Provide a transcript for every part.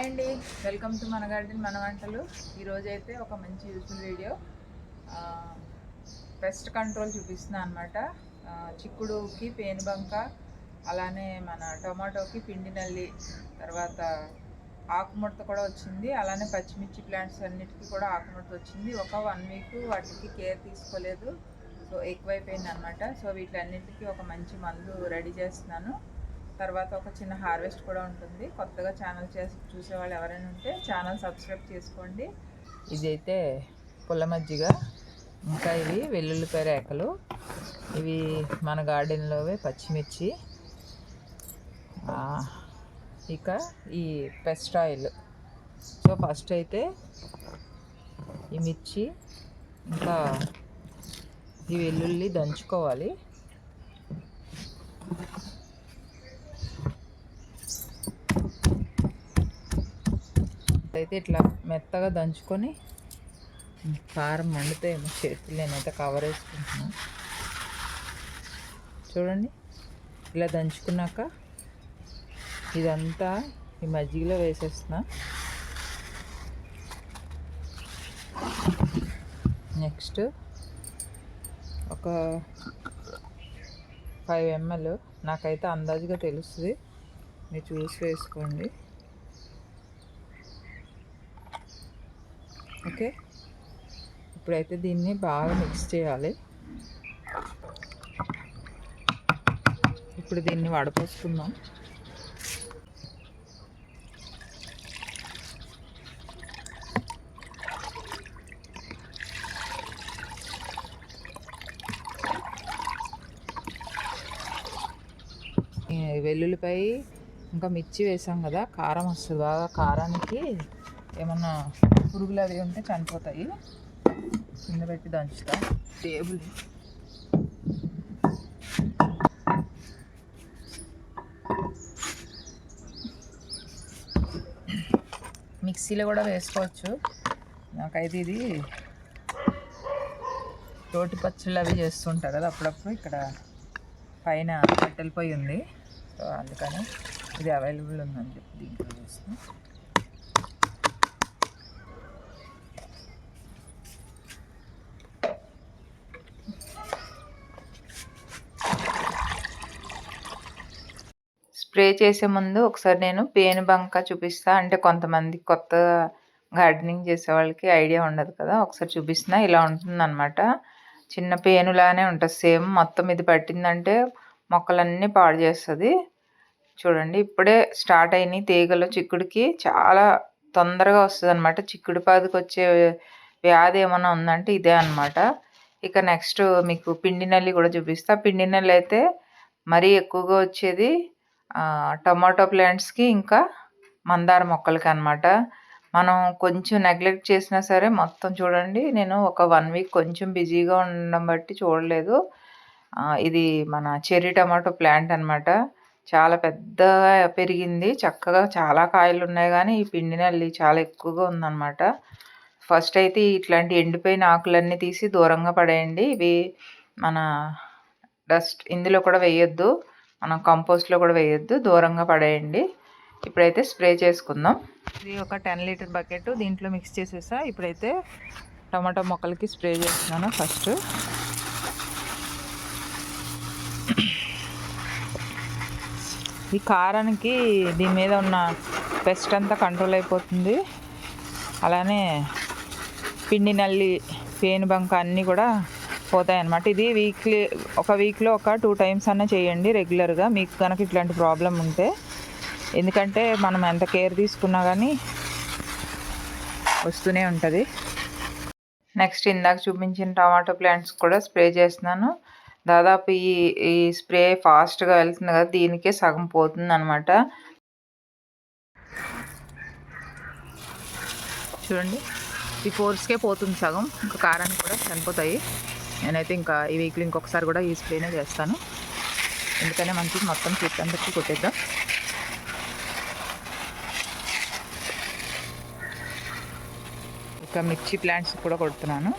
Hi అండి. Welcome to మన garden మన వంటలు. ఈరోజు అయితే ఒక మంచి యూస్ఫుల్ వీడియో. పెస్ట్ కంట్రోల్ చూపిస్తున్నా అనమాట చిక్కుడుకి పేనుబంక అలానే మన టొమాటోకి పిండి నల్లి తర్వాత ఆకుముడత కూడా వచ్చింది. అలానే పచ్చిమిర్చి ప్లాంట్స్ అన్నిటికీ కూడా ఆకుముడత వచ్చింది. ఒక వన్ వీక్ వాటికి కేర్ తీసుకోలేదు. సో ఎక్కువైపోయింది అనమాట సో వీటిలన్నిటికీ ఒక మంచి మందు రెడీ చేస్తున్నాను. తర్వాత ఒక చిన్న హార్వెస్ట్ కూడా ఉంటుంది. కొత్తగా ఛానల్ చేసి చూసేవాళ్ళు ఎవరైనా ఉంటే ఛానల్ సబ్స్క్రైబ్ చేసుకోండి. ఇదైతే పుల్ల మజ్జిగ. ఇంకా ఇవి వెల్లుల్లిపాయ రేకలు. ఇవి మన గార్డెన్లోవే పచ్చిమిర్చి. ఇక ఈ పెస్ట్ ఆయిల్. సో ఫస్ట్ అయితే ఈ మిర్చి ఇంకా ఈ వెల్లుల్లి దంచుకోవాలి. అయితే ఇట్లా మెత్తగా దంచుకొని కారం మండితే చేతులు. నేనైతే కవర్ వేసుకుంటున్నాను చూడండి ఇలా దంచుకున్నాక ఇదంతా ఈ మజ్జిగలో వేసేస్తున్నా. నెక్స్ట్ ఒక ఫైవ్ ఎంఎల్ నాకైతే అందాజుగా తెలుస్తుంది. మీరు చూసి వేసుకోండి. ఓకే. ఇప్పుడైతే దీన్ని బాగా మిక్స్ చేయాలి. ఇప్పుడు దీన్ని వడపోసుకుందాం. వెల్లుల్లిపై ఇంకా మిర్చి వేసాం కదా కారం వస్తుంది బాగా కారానికి. ఏమన్నా పురుగులు అవి ఉంటే చనిపోతాయి. కింద పెట్టి దంచుతా. టేబుల్. మిక్సీలో కూడా వేసుకోవచ్చు. నాకైతే ఇది తోటి పచ్చళ్ళు అవి చేస్తుంటా కదా అప్పుడప్పుడు ఇక్కడ పైన కట్టెల పొయ్యి ఉంది. సో అందుకని ఇది అవైలబుల్ ఉందని చెప్పి దీంట్లో చేస్తాను స్ప్రే చేసే ముందు ఒకసారి నేను పేను బంక చూపిస్తా. అంటే కొంతమంది కొత్త గార్డెనింగ్ చేసే వాళ్ళకి ఐడియా ఉండదు కదా ఒకసారి చూపిస్తున్నా. ఇలా ఉంటుంది చిన్న పేనులానే ఉంటుంది. సేమ్ మొత్తం ఇది పట్టిందంటే మొక్కలన్నీ పాడు చేస్తుంది. చూడండి ఇప్పుడే స్టార్ట్ అయినాయి తీగలు. చిక్కుడికి చాలా తొందరగా వస్తుంది అనమాట చిక్కుడు పాదుకు వచ్చే వ్యాధి ఏమైనా ఉందంటే ఇదే అనమాట ఇక నెక్స్ట్ మీకు పిండి నల్లి కూడా చూపిస్తా. పిండి నల్లి అయితే మరీ ఎక్కువగా వచ్చేది టమాటో ప్లాంట్స్కి ఇంకా మందార మొక్కలకి అనమాట మనం కొంచెం నెగ్లెక్ట్ చేసినా సరే మొత్తం చూడండి నేను ఒక వన్ వీక్ కొంచెం బిజీగా ఉండడం బట్టి చూడలేదు. ఇది మన చెర్రీ టమాటో ప్లాంట్ అన్నమాట. చాలా పెద్దగా పెరిగింది చక్కగా చాలా కాయలు ఉన్నాయి కానీ ఈ పిండి నల్లి చాలా ఎక్కువగా ఉందన్నమాట. ఫస్ట్ అయితే ఇట్లాంటి ఎండిపోయిన ఆకులన్నీ తీసి దూరంగా పడేయండి. ఇవి మన డస్ట్ ఇందులో కూడా వేయొద్దు. మనం కంపోస్ట్లో కూడా వేయొద్దు దూరంగా పడేయండి. ఇప్పుడైతే స్ప్రే చేసుకుందాం. ఇది ఒక టెన్ లీటర్ బకెట్ దీంట్లో మిక్స్ చేసేసా. ఇప్పుడైతే టమాటో మొక్కలకి స్ప్రే చేస్తున్నాను ఫస్ట్. ఈ కారానికి దీని మీద ఉన్న పెస్ట్ అంతా కంట్రోల్ అయిపోతుంది. అలానే పిండి నల్లి పేను బంక అన్నీ కూడా పోతాయి అనమాట ఇది వీక్లీ ఒక వీక్లో ఒక టూ టైమ్స్ అన్న చేయండి రెగ్యులర్గా మీకు కనుక ఇట్లాంటి ప్రాబ్లం ఉంటే. ఎందుకంటే మనం ఎంత కేర్ తీసుకున్నా కానీ వస్తూనే ఉంటుంది. నెక్స్ట్ ఇందాక చూపించిన టమాటో ప్లాంట్స్ కూడా స్ప్రే చేస్తున్నాను. దాదాపు ఈ ఈ స్ప్రే ఫాస్ట్గా వెళ్తుంది కదా దీనికే సగం పోతుంది అనమాట చూడండి. ఈ ఫోర్స్కే పోతుంది సగం. ఇంకా కారానికి కూడా చనిపోతాయి నేనైతే ఇంకా uh, ఈ వీక్లో ఇంకొకసారి కూడా ఈ స్ప్రేనే చేస్తాను. ఎందుకనే మంచిది మొత్తం చెట్టు అందరికీ కొట్టేద్దాం. ఇక మిర్చి ప్లాంట్స్ కూడా కొడుతున్నాను.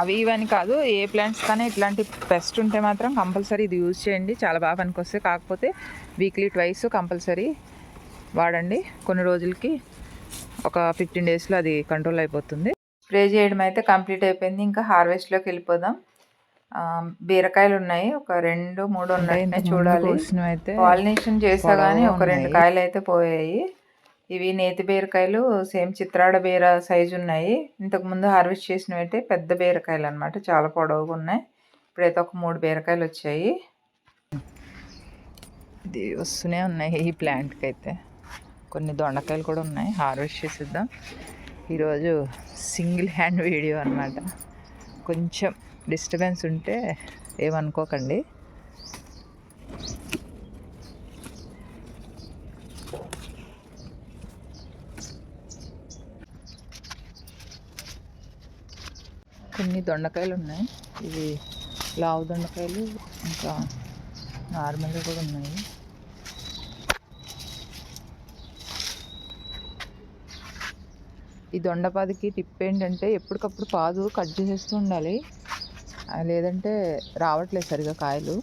అవి ఇవని కాదు ఏ ప్లాంట్స్ కానీ ఇట్లాంటి పెస్ట్ ఉంటే మాత్రం కంపల్సరీ ఇది యూజ్ చేయండి. చాలా బాగా పనికొస్తే కాకపోతే వీక్లీ ట్వైస్ కంపల్సరీ వాడండి. కొన్ని రోజులకి ఒక ఫిఫ్టీన్ డేస్లో అది కంట్రోల్ అయిపోతుంది. స్ప్రే చేయడం అయితే కంప్లీట్ అయిపోయింది. ఇంకా హార్వెస్ట్లోకి వెళ్ళిపోదాం. బీరకాయలు ఉన్నాయి. ఒక రెండు మూడు ఉన్నాయి. చూడాలి. అయితే పాలినేషన్ చేసా కానీ ఒక రెండు. కాయలు అయితే పోయాయి. ఇవి నేతి బీరకాయలు సేమ్ చిత్రాడ బీర సైజు ఉన్నాయి. ఇంతకు ముందు హార్వెస్ట్ చేసినవి అయితే పెద్ద బీరకాయలు అన్నమాట. చాలా పొడవుగా ఉన్నాయి. ఇప్పుడైతే ఒక మూడు బీరకాయలు వచ్చాయి. ఇది వస్తూనే ఉన్నాయి ఈ ప్లాంట్కి అయితే. కొన్ని దొండకాయలు కూడా ఉన్నాయి. హార్వెస్ట్ చేసిద్దాం. ఈరోజు సింగిల్ హ్యాండ్ వీడియో అన్నమాట. కొంచెం డిస్టర్బెన్స్ ఉంటే ఏమనుకోకండి. కొన్ని దొండకాయలు ఉన్నాయి. ఇవి లావు దొండకాయలు ఇంకా నార్మల్గా కూడా ఉన్నాయి. ఈ దొండపాదికి టిప్ ఏంటంటే ఎప్పటికప్పుడు పాదు కట్ చేసేస్తూ ఉండాలి. లేదంటే రావట్లేదు సరిగా కాయలు.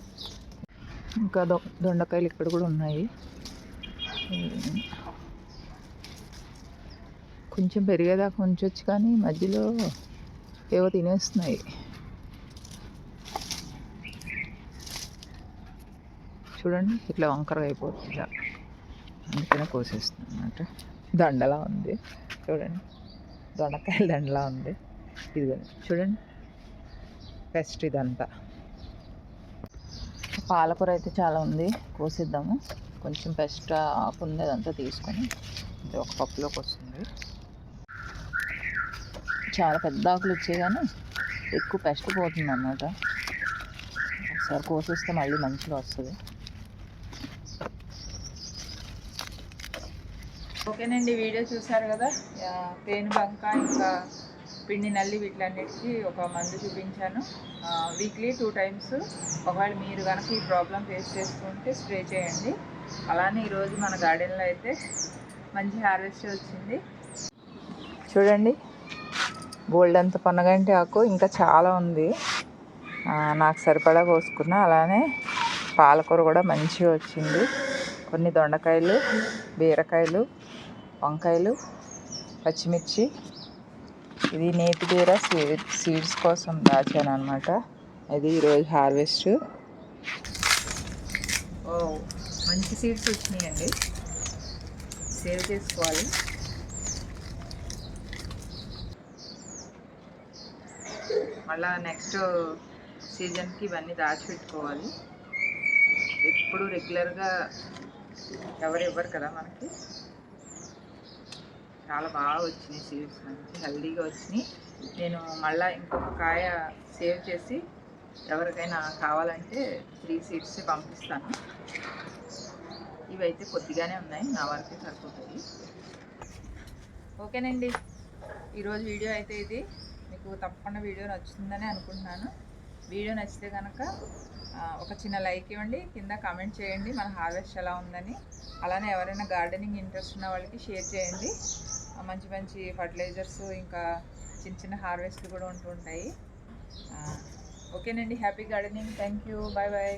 ఇంకా దొ దొండకాయలు ఇక్కడ కూడా ఉన్నాయి. కొంచెం పెరిగేదాకా ఉంచొచ్చు కానీ మధ్యలో ఏవో తినేస్తున్నాయి. చూడండి ఇట్లా వంకరగా అయిపోతుంది. ఇలా. అందుకనే కోసేస్తుంది అన్నమాట. దండలా ఉంది. చూడండి. దొండకాయల దండలా ఉంది. ఇది చూడండి. పెస్ట్ ఇదంతా. పాలకూర అయితే చాలా ఉంది. కోసిద్దాము. కొంచెం పెస్ట్ ఆకు ఉంది. అదంతా తీసుకొని ఇది ఒక పప్పులోకి వస్తుంది చాలా పెద్ద ఆకులు వచ్చాయి కానీ ఎక్కువ పెస్ట్ పోతుంది అన్నమాట ఒకసారి కోసేస్తే మళ్ళీ మంచిగా వస్తుంది. ఓకేనండి వీడియో చూసారు కదా? పేను బంక ఇంకా పిండి నల్లి వీటిలన్నిటికీ ఒక మందు చూపించాను. వీక్లీ టూ టైమ్స్ ఒకవేళ మీరు కనుక ఈ ప్రాబ్లం ఫేస్ చేస్తుంటే స్ప్రే చేయండి. అలానే ఈరోజు మన గార్డెన్లో అయితే మంచి హార్వెస్ట్ వచ్చింది. చూడండి బోల్డ్ అంత పనగంటి ఆకు ఇంకా చాలా ఉంది. నాకు సరిపడా కోసుకున్నా. అలానే పాలకూర కూడా మంచిగా వచ్చింది. కొన్ని దొండకాయలు బీరకాయలు వంకాయలు పచ్చిమిర్చి. ఇది నేతి బీర సీడ్ సీడ్స్ కోసం దాచాను అనమాట అది ఈరోజు హార్వెస్ట్. ఓ మంచి సీడ్స్ వచ్చినాయండి. సేవ్ చేసుకోవాలి. మళ్ళా నెక్స్ట్ సీజన్కి ఇవన్నీ దాచిపెట్టుకోవాలి. ఎప్పుడు రెగ్యులర్గా ఎవరు ఇవ్వరు కదా మనకి. చాలా బాగా వచ్చినాయి సీడ్స్ మంచి హెల్దీగా వచ్చినాయి. నేను మళ్ళీ ఇంకొక కాయ సేవ్ చేసి ఎవరికైనా కావాలంటే త్రీ సీడ్స్ పంపిస్తాను. ఇవైతే కొద్దిగానే ఉన్నాయి నా వరకే సరిపోతాయి. ఓకేనండి. ఈరోజు వీడియో అయితే ఇది. మీకు తప్పకుండా వీడియో నచ్చుతుందని అనుకుంటున్నాను. వీడియో నచ్చితే కనుక ఒక చిన్న లైక్ ఇవ్వండి కింద కామెంట్ చేయండి మన హార్వెస్ట్ ఎలా ఉందని. అలానే ఎవరైనా గార్డెనింగ్ ఇంట్రెస్ట్ ఉన్న వాళ్ళకి షేర్ చేయండి. మంచి మంచి ఫర్టిలైజర్స్ ఇంకా చిన్న చిన్న హార్వెస్ట్లు కూడా ఉంటుంటాయి ఓకేనండి happy gardening thank you bye bye